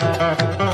आपदमपहर्तारम्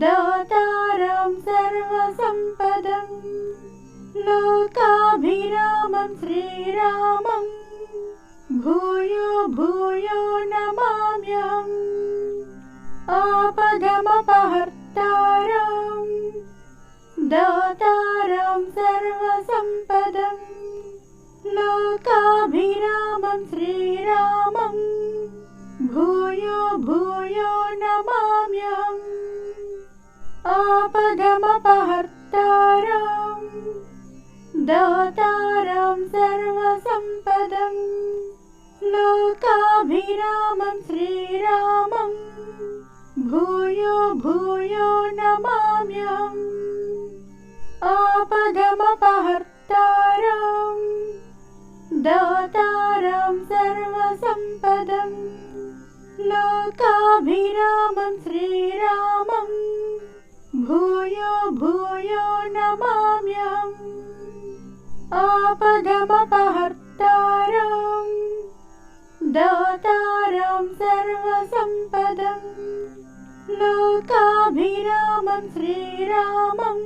दातारं सर्वसम्पदम् लोकाभिरामं श्रीरामम् भूयो भूयो नमाम्यहम् आपदमपहर्तारम् दातारं सर्वसम्पदम् लोकाभिरामं श्रीरामम् भूयो भूयो नमाम्यहम् आपदमपहर्तारम् दातारं सर्वसम्पदम् लोकाभिरामं श्रीरामम् भूयो भूयो नमाम्यहम्। आपदमपहर्तारम् दातारं सर्वसम्पदम् लोकाभिरामं श्रीरामम् भूयो भूयो नमाम्यहम्। आपदमपहर्तारम्। दातारं सर्वसम्पदम्। लोकाभिरामं श्रीरामम्।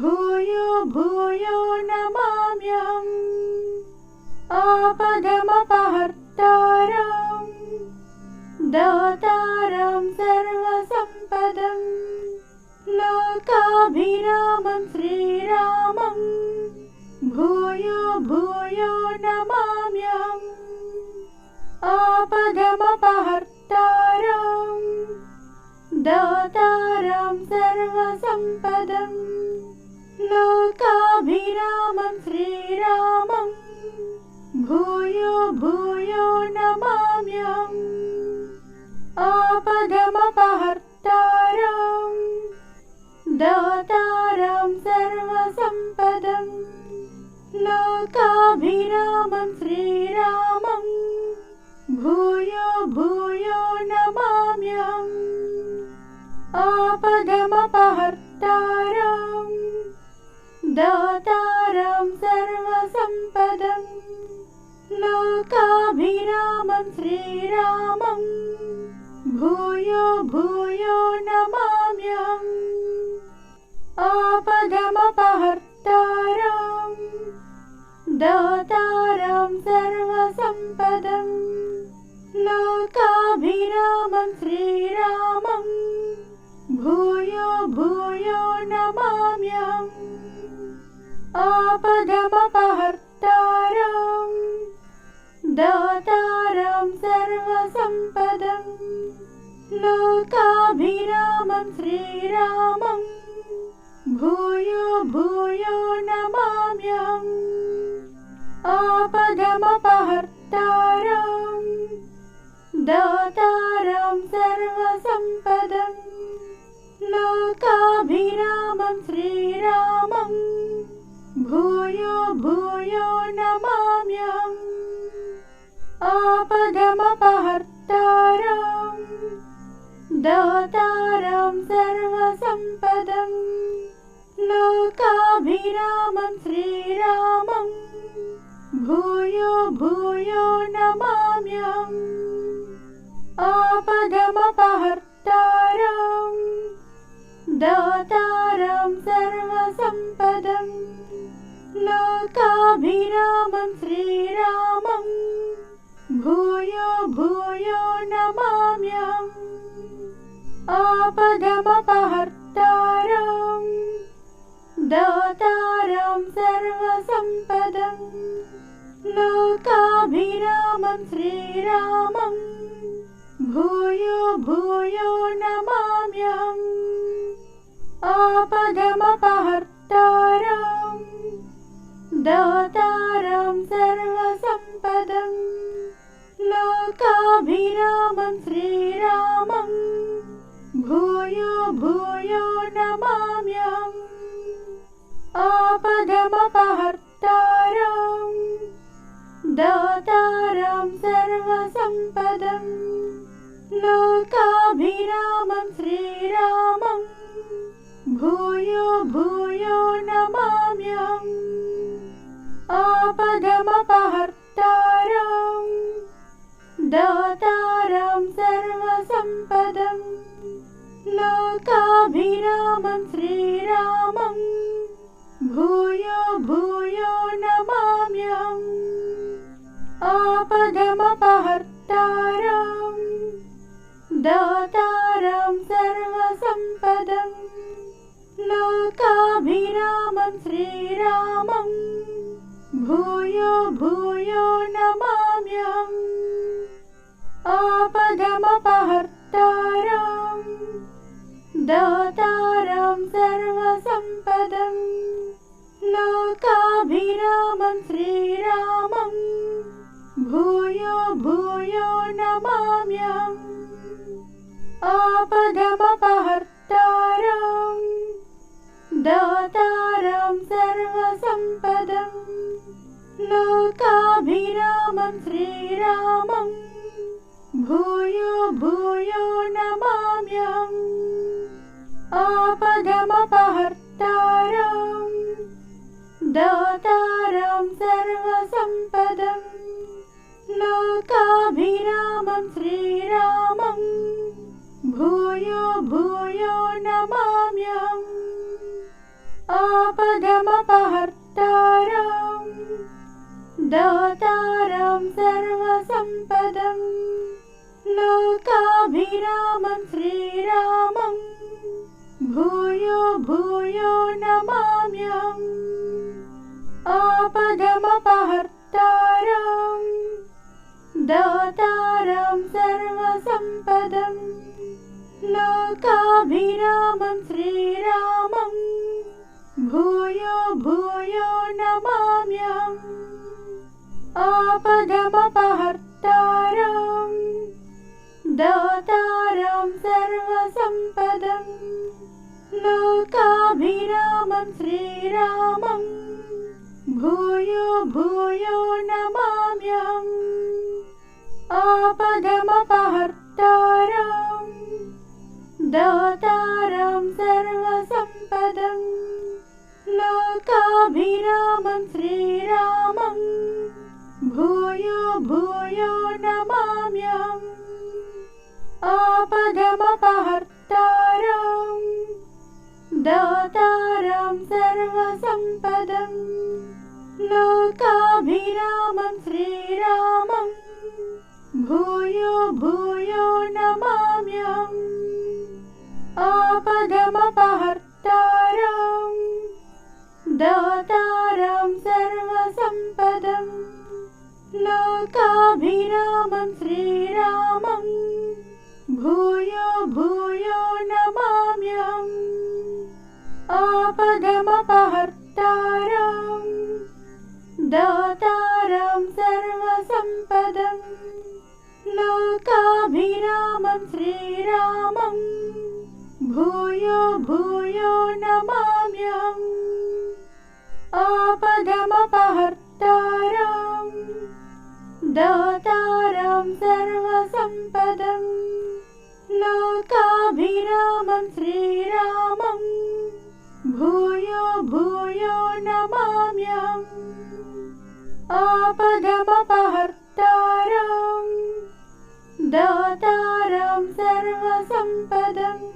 भूयो भूयो नमाम्यहम्। आपदमपहर्तारम्। दातारं सर्वसम्पदम् लोकाभिरामं श्रीरामम् भूयो भूयो नमाम्यहम् आपदमपहर्तारम् दातारं सर्वसम्पदम् लोकाभिरामं श्रीरामम् भूयो भूयो नमाम्यहम् आपदमपहर्तारम् दातारं सर्वसम्पदम् लोकाभिरामं श्रीरामम् भूयो भूयो नमाम्यहम् आपदमपहर्तारम् दातारं सर्वसम्पदम् लोकाभिरामं श्रीरामम् भूयो भूयो नमाम्यहम् आपदमपहर्तारम् दातारं सर्वसम्पदम् लोकाभिरामं श्रीरामम् भूयो भूयो नमाम्यहम्। आपदमपहर्तारम् दातारं सर्वसम्पदम् लोकाभिरामं श्रीरामम् भूयो भूयो नमाम्यहम्। आपदमपहर्तारम्। दातारं सर्वसम्पदम्। लोकाभिरामं श्रीरामम्। भूयो भूयो नमाम्यहम्। आपदमपहर्तारम्। दातारं सर्वसम्पदम् लोकाभिरामं श्रीरामम् भूयो भूयो नमाम्यहम् आपदमपहर्तारम् दातारं सर्वसम्पदम् लोकाभिरामं श्रीरामम् भूयो भूयो नमाम्यहम् आपदमपहर्तारम् दातारं सर्वसम्पदम् लोकाभिरामं श्रीरामम् भूयो भूयो नमाम्यहम्। आपदमपहर्तारम्। दातारं सर्वसम्पदम् लोकाभिरामं श्रीरामम् भूयो भूयो नमाम्यहम् आपदमपहर्तारम् दातारं सर्वसम्पदम् लोकाभिरामं श्रीरामम् भूयो भूयो नमाम्यहम् आपदमपहर्तारम् दातारं सर्वसम्पदम् लोकाभिरामं श्रीरामम् भूयो भूयो नमाम्यहम्। आपदमपहर्तारम्। दातारं सर्वसम्पदम्। लोकाभिरामं श्रीरामम्। भूयो भूयो नमाम्यहम्। आपदमपहर्तारम्। दातारं सर्वसम्पदम् लोकाभिरामं श्रीरामम् भूयो भूयो नमाम्यहम्। आपदमपहर्तारम् दातारं सर्वसम्पदम् लोकाभिरामं श्रीरामम् भूयो भूयो नमाम्यहम्। आपदमपहर्तारम् दातारं सर्वसम्पदम् लोकाभिरामं श्रीरामम् भूयो भूयो नमाम्यहम् आपदमपहर्तारम् दातारं सर्वसम्पदम् लोकाभिरामं श्रीरामम् भूयो भूयो नमाम्यहम् आपदमपहर्तारम् दातारं सर्वसम्पदम् लोकाभिरामं श्रीरामम् भूयो भूयो नमाम्यहम्। आपदमपहर्तारम् दातारं सर्वसम्पदम् लोकाभिरामं श्रीरामम् भूयो भूयो नमाम्यहम्। आपदमपहर्तारम्। दातारं सर्वसम्पदम्। लोकाभिरामं श्रीरामम्। भूयो भूयो नमाम्यहम्। आपदमपहर्तारम्। दातारं सर्वसम्पदम् लोकाभिरामं श्रीरामम् भूयो भूयो नमाम्यहम्। आपदमपहर्तारम् दातारं सर्वसम्पदम्। लोकाभिरामं श्रीरामम्। भूयो भूयो नमाम्यहम्। आपदमपहर्तारम् सर्वसम्पदम् लोकाभिरामं श्रीरामम् भूयो भूयो नमाम्यहम्। आपदमपहर्तारम् दातारं सर्वसम्पदम् लोकाभिरामं श्रीरामम् भूयो भूयो नमाम्यहम् आपदमपहर्तारम् दातारं सर्वसम्पदम्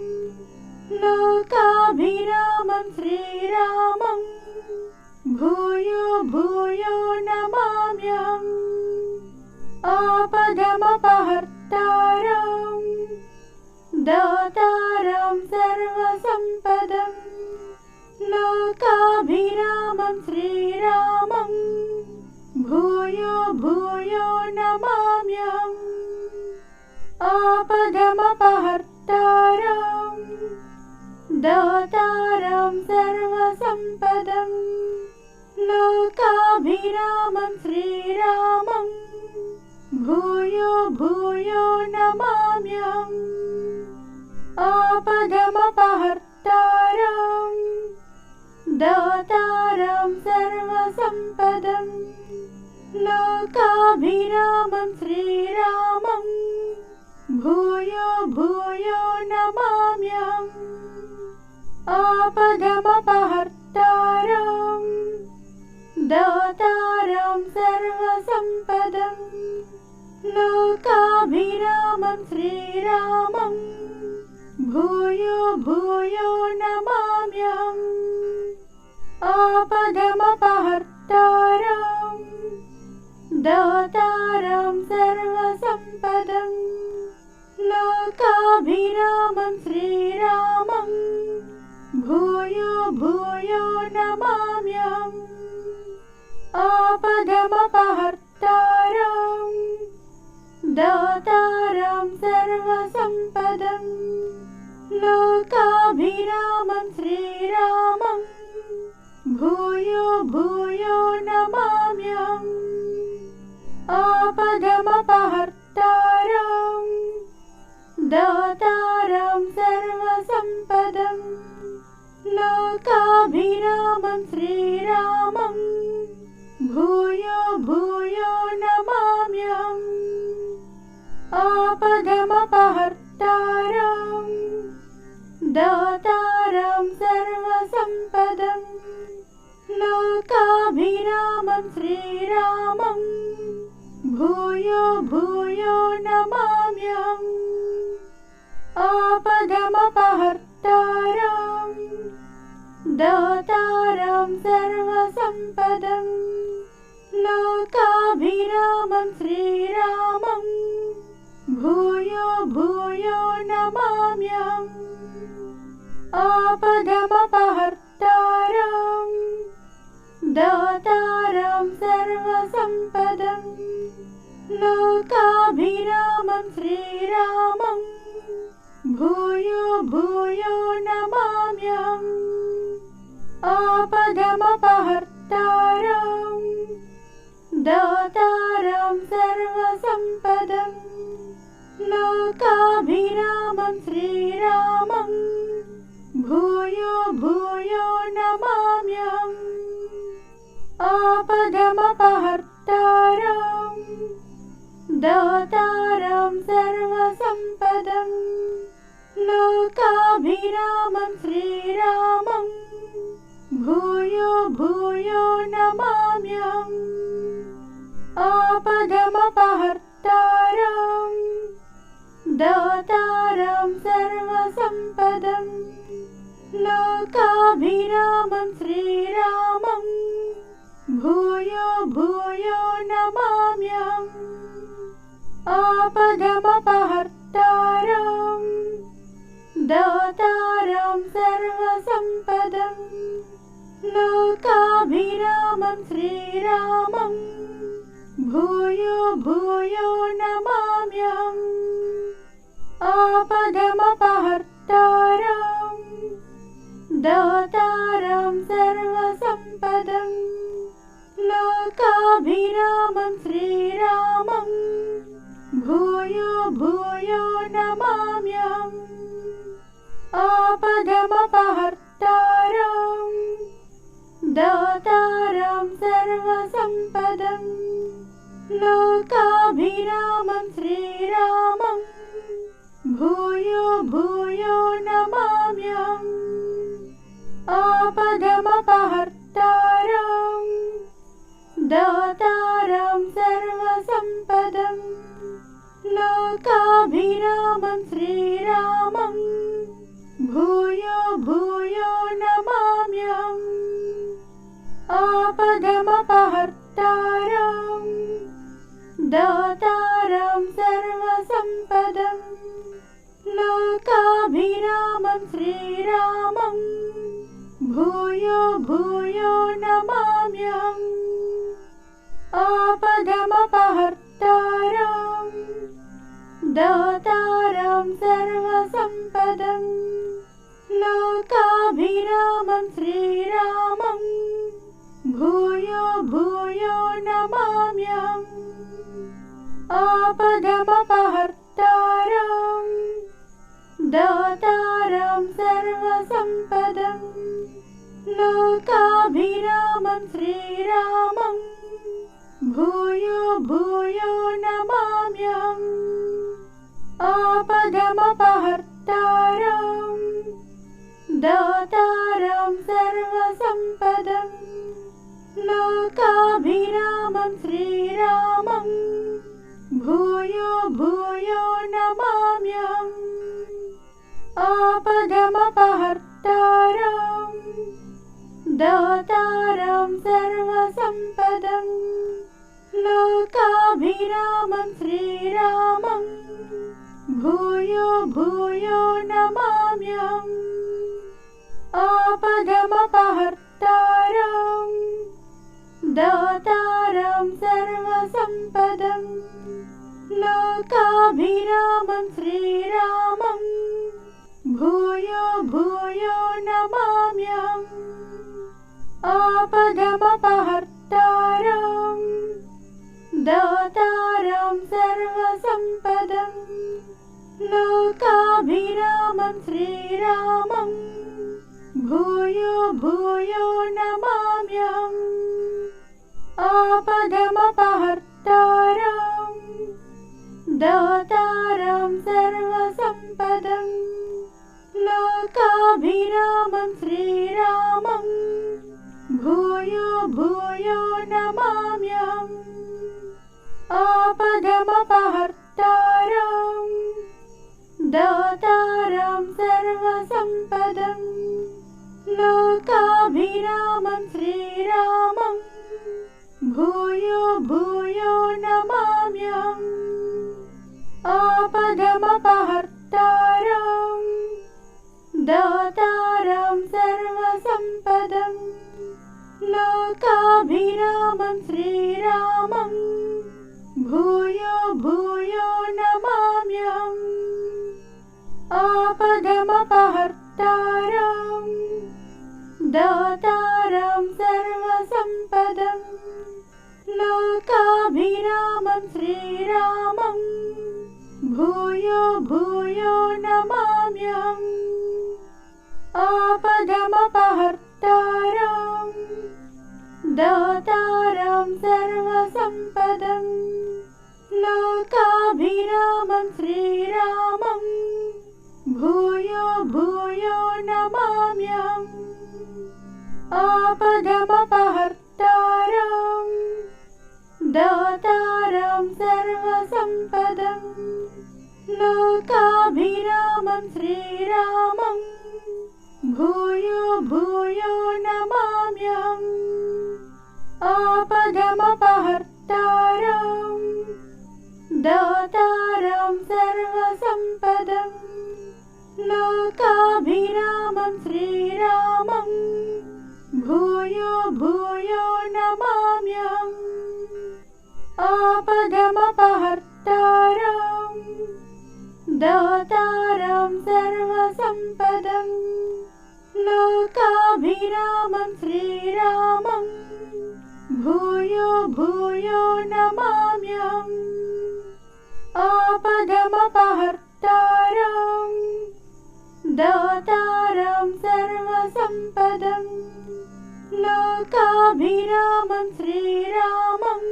लोकाभिरामं श्रीरामम् भूयो भूयो नमाम्यहम् आपदमपहर्तारम् दातारं सर्वसम्पदम् लोकाभिरामं श्रीरामं भूयो भूयो नमाम्यहम्। आपदमपहर्तारम्। दातारं सर्वसम्पदम्। लोकाभिरामं श्रीरामम्। भूयो भूयो नमाम्यहम्। आपदमपहर्तारम्। दातारं सर्वसम्पदम् लोकाभिरामं श्रीरामम् भूयो भूयो नमाम्यहम्। आपदमपहर्तारम्। दातारं सर्वसम्पदम्। लोकाभिरामं श्रीरामम्। भूयो भूयो नमाम्यहम्। आपदमपहर्तारम् दातारं सर्वसम्पदम् लोकाभिरामं श्रीरामम् भूयो भूयो नमाम्यहम् आपदमपहर्तारम् दातारं सर्वसम्पदम् लोकाभिरामं श्रीरामम् भूयो भूयो नमाम्यहम् आपदमपहर्तारम्। दातारं सर्वसम्पदम्। लोकाभिरामं श्रीरामम् भूयो भूयो नमाम्यहम्। आपदमपहर्तारम्। दातारं सर्वसम्पदम्। लोकाभिरामं श्रीरामम् भूयो भूयो नमाम्यहम्। आपदमपहर्तारम्। दातारं सर्वसम्पदम्। लोकाभिरामं श्रीरामम्। भूयो भूयो नमाम्यहम्। आपदमपहर्तारम् दातारं सर्वसम्पदम् लोकाभिरामं श्रीरामम् भूयो भूयो नमाम्यहम् आपदमपहर्तारम् दातारं सर्वसम्पदम् लोकाभिरामं श्रीरामम् भूयो भूयो नमाम्यहम् आपदमपहर्तारम् दातारं सर्वसम्पदम् लोकाभिरामं श्रीरामम् भूयो भूयो नमाम्यहम् आपदमपहर्तारम् दातारं सर्वसम्पदम् लोकाभिरामं श्रीरामम् भूयो भूयो नमाम्यहम्। आपदमपहर्तारम्। दातारं सर्वसम्पदम्। लोकाभिरामं श्रीरामम्। भूयो भूयो नमाम्यहम्। आपदमपहर्तारम्। दातारं सर्वसम्पदम् लोकाभिरामं श्रीरामम्। भूयो भूयो नमाम्यहम्। आपदमपहर्तारम्। दातारं सर्वसम्पदम्। भूयो भूयो नमाम्यहम्। आपदमपहर्तारम् दातारं सर्वसम्पदम् लोकाभिरामं श्रीरामम् भूयो भूयो नमाम्यहम्। आपदमपहर्तारम् दातारं सर्वसम्पदम् लोकाभिरामं श्रीरामम् भूयो भूयो नमाम्यहम् आपदमपहर्तारम् दातारं सर्वसम्पदम् लोकाभिरामं श्रीरामम् भूयो भूयो नमाम्यहम्। आपदमपहर्तारम् दातारं सर्वसम्पदम् लोकाभिरामं श्रीरामम् भूयो भूयो नमाम्यहम्। आपदमपहर्तारम्। दातारं सर्वसम्पदम्। लोकाभिरामं श्रीरामम्। भूयो भूयो नमाम्यहम्। आपदमपहर्तारम्। दातारं सर्वसम्पदम् लोकाभिरामं श्रीरामम् भूयो भूयो नमाम्यहम्। आपदमपहर्तारम् दातारं सर्वसम्पदम् लोकाभिरामं श्रीरामम् भूयो भूयो नमाम्यहम्। आपदमपहर्तारम् दातारं सर्वसम्पदम् लोकाभिरामं श्रीरामम् भूयो भूयो नमाम्यहम् आपदमपहर्तारम् दातारं सर्वसम्पदम् लोकाभिरामं श्रीरामम् भूयो भूयो नमाम्यहम् आपदमपहर्तारम् दातारं सर्वसम्पदम् लोकाभिरामं श्रीरामम् भूयो भूयो नमाम्यहम् आपदमपहर्तारम् दातारं सर्वसम्पदम् लोकाभिरामं श्रीरामम् भूयो भूयो नमाम्यहम्। आपदमपहर्तारम् दातारं सर्वसम्पदम् लोकाभिरामं श्रीरामम्। भूयो भूयो नमाम्यहम्। आपदमपहर्तारम् दातारं सर्वसम्पदम् लोकाभिरामं श्रीरामम् भूयो भूयो नमाम्यहम्। आपदमपहर्तारम्। दातारं सर्वसम्पदम्। लोकाभिरामं श्रीरामम्। भूयो भूयो नमाम्यहम्। आपदमपहर्तारम् दातारं सर्वसम्पदम् लोकाभिरामं श्रीरामम् भूयो भूयो नमाम्यहम्। आपदमपहर्तारम् दातारं सर्वसम्पदम् लोकाभिरामं श्रीरामम् भूयो भूयो नमाम्यहम् आपदमपहर्तारम् दातारं सर्वसम्पदम् लोकाभिरामं श्रीरामम्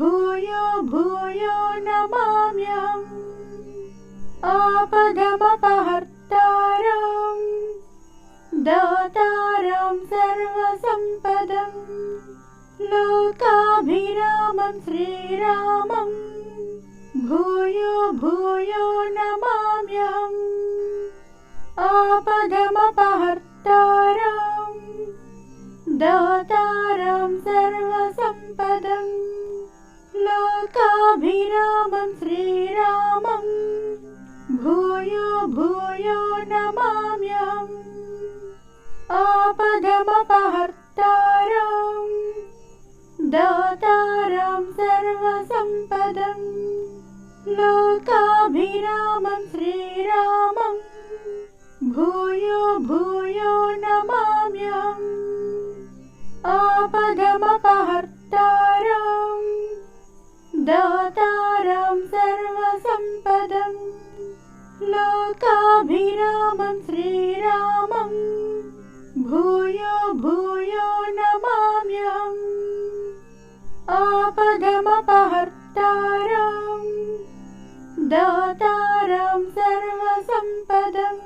भूयो भूयो नमाम्यहम् आपदमपहर्तारम् दातारं सर्वसम्पदम् लोकाभिरामं श्रीरामम् भूयो भूयो नमाम्यहम्। आपदमपहर्तारम्। दातारं सर्वसम्पदम्। लोकाभिरामं श्रीरामम्। भूयो भूयो नमाम्यहम्। आपदमपहर्तारम्। दातारं सर्वसम्पदम् लोकाभिरामं श्रीरामम् भूयो भूयो नमाम्यहम्। आपदमपहर्तारम् दातारं सर्वसम्पदम् लोकाभिरामं श्रीरामम् भूयो भूयो नमाम्यहम्। आपदमपहर्तारम् दातारं सर्वसम्पदम्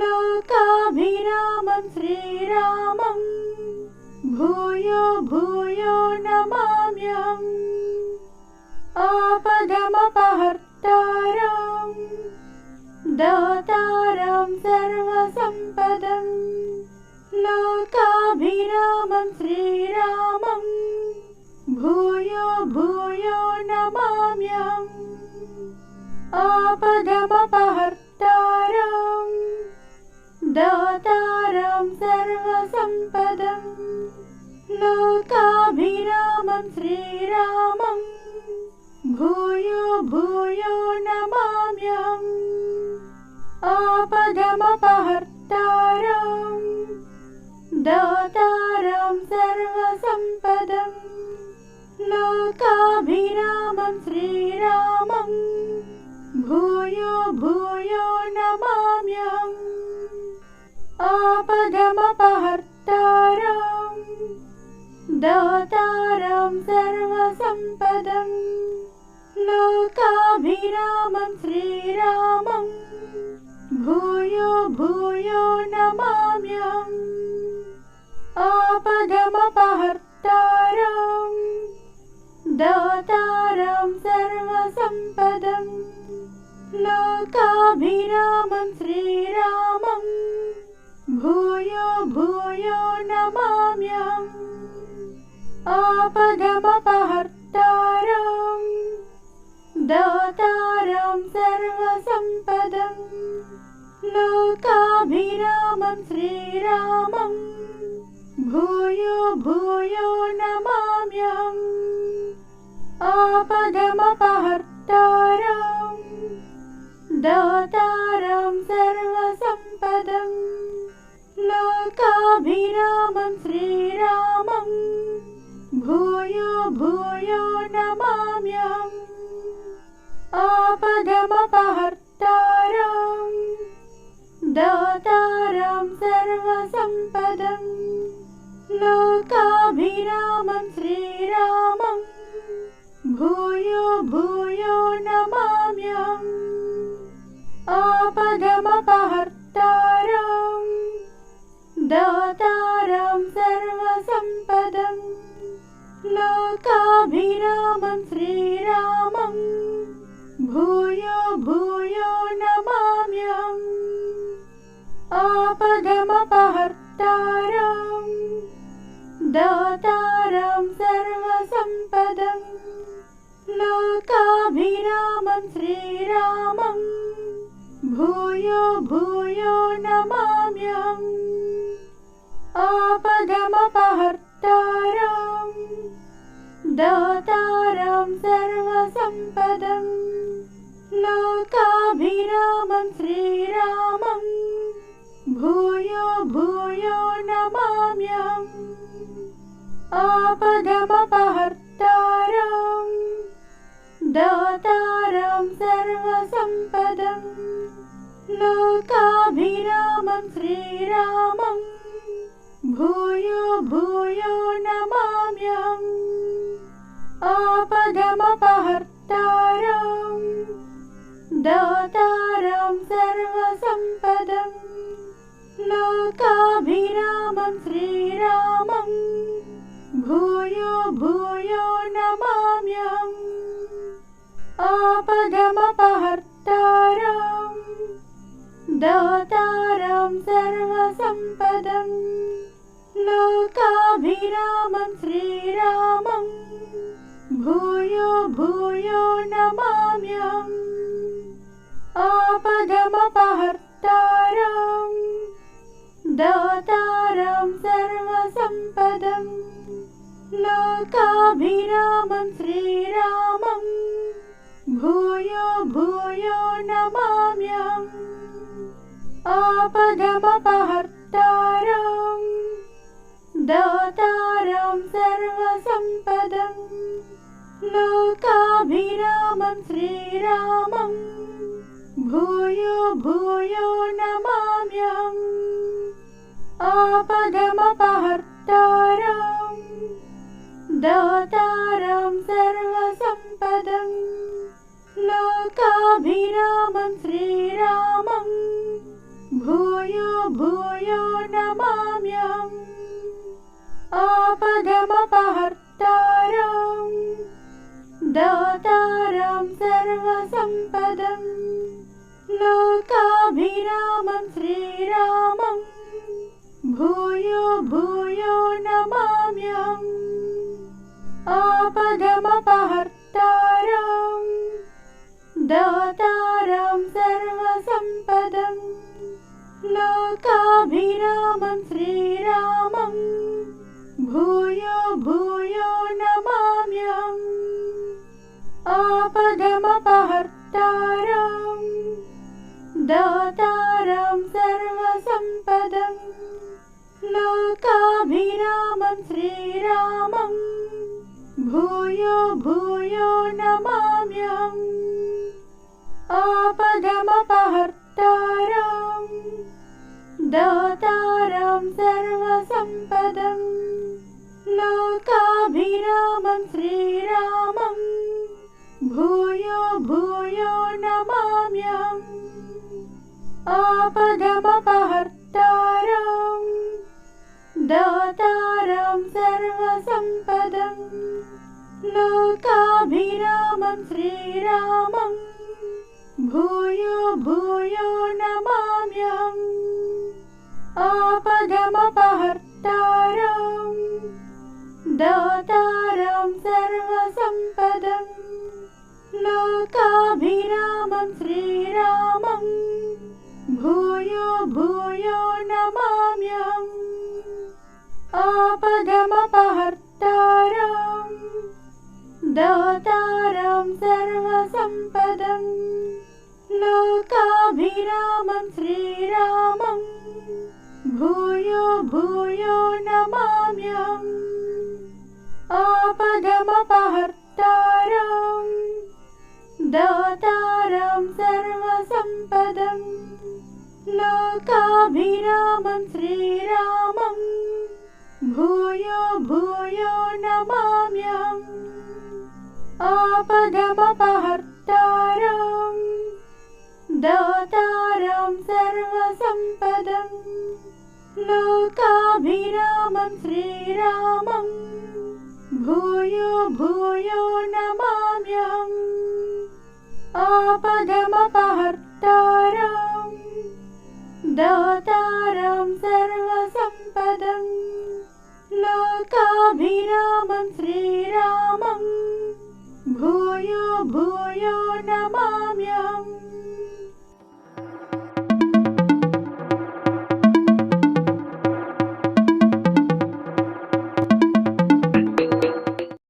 लोकाभिरामं श्रीरामम् भूयो भूयो नमाम्यहम्। आपदमपहर्तारम् दातारं सर्वसम्पदम् लोकाभिरामं श्रीरामम् भूयो भूयो नमाम्यहम् आपदमपहर्तारम् दातारं सर्वसम्पदम् लोकाभिरामं श्रीरामम् भूयो भूयो नमाम्यहम् आपदमपहर्तारम् दातारं सर्वसम्पदम् लोकाभिरामं श्रीरामम् आपदमपहर्तारम् दातारं सर्वसम्पदम् लोकाभिरामं श्रीरामम् भूयो भूयो नमाम्यहम् आपदमपहर्तारम् दातारं सर्वसम्पदम् लोकाभिरामं श्रीरामम् भूयो भूयो नमाम्यहम्। आपदमपहर्तारम्। दातारं सर्वसम्पदम्। लोकाभिरामं श्रीरामम्। भूयो भूयो नमाम्यहम्। आपदमपहर्तारम्। दातारं सर्वसम्पदम् लोकाभिरामं श्रीरामम् भूयो भूयो नमाम्यहम्। आपदमपहर्तारम्। दातारं सर्वसम्पदम्। श्रीरामम्। भूयो भूयो नमाम्यहम्। आपदमपहर्तारम् दातारं सर्वसम्पदम् लोकाभिरामं श्रीरामम् भूयो भूयो नमाम्यहम् आपदमपहर्तारम् दातारं सर्वसम्पदम् लोकाभिरामं श्रीरामम् भूयो भूयो नमाम्यहम् आपदमपहर्तारम् दातारं सर्वसम्पदम् लोकाभिरामं श्रीरामम् भूयो भूयो नमाम्यहम्। आपदमपहर्तारम् दातारं सर्वसम्पदम् लोकाभिरामं श्रीरामम् भूयो भूयो नमाम्यहम्। आपदमपहर्तारम्। दातारं सर्वसम्पदम्। लोकाभिरामं श्रीरामम्। भूयो भूयो नमाम्यहम्। आपदमपहर्तारम्। दातारं सर्वसम्पदम् लोकाभिरामं श्रीरामं। भूयो भूयो नमाम्यम् आपदमपहर्तारं। दातारं सर्वसम्पदम् लोकाभिरामं श्रीरामं। भूयो भूयो नमाम्यम् आपदमपहर्तारम् दातारं सर्वसम्पदम् लोकाभिरामं श्रीरामम् भूयो भूयो नमाम्यहम् आपदमपहर्तारम् दातारं सर्वसम्पदम् लोकाभिरामं श्रीरामम् भूयो भूयो नमाम्यहम् आपदमपहर्तारम् दातारं सर्वसम्पदम् लोकाभिरामं श्रीरामम् भूयो भूयो नमाम्यहम् आपदमपहर्तारम् दातारं सर्वसम्पदम् लोकाभिरामं श्रीरामम् दातारं सर्वसम्पदम् लोकाभिरामं श्रीरामम् भूयो भूयो नमाम्यहम् आपदमपहर्तारम् दातारं सर्वसम्पदम् लोकाभिरामं श्रीरामम् भूयो भूयो नमाम्यहम् आपदमपहर्तारम् दातारं सर्वसम्पदम् लोकाभिरामं श्रीरामम् भूयो भूयो नमाम्यहम् आपदमपहर्तारम् दातारं सर्वसम्पदम् लोकाभिरामं श्रीरामम् भूयो भूयो नमाम्यहम्। आपदमपहर्तारम्। दातारं सर्वसम्पदम्। लोकाभिरामं श्रीरामम्। भूयो भूयो नमाम्यहम्। आपदमपहर्तारम्। दातारं सर्वसम्पदम् लोकाभिरामं श्रीरामम् भूयो भूयो नमाम्यहम्। आपदमपहर्तारम् दातारं सर्वसम्पदम्। लोकाभिरामं श्रीरामम् भूयो भूयो नमाम्यहम्। आपदमपहर्तारम् दातारं सर्वसम्पदम् लोकाभिरामं श्रीरामम् भूयो भूयो नमामि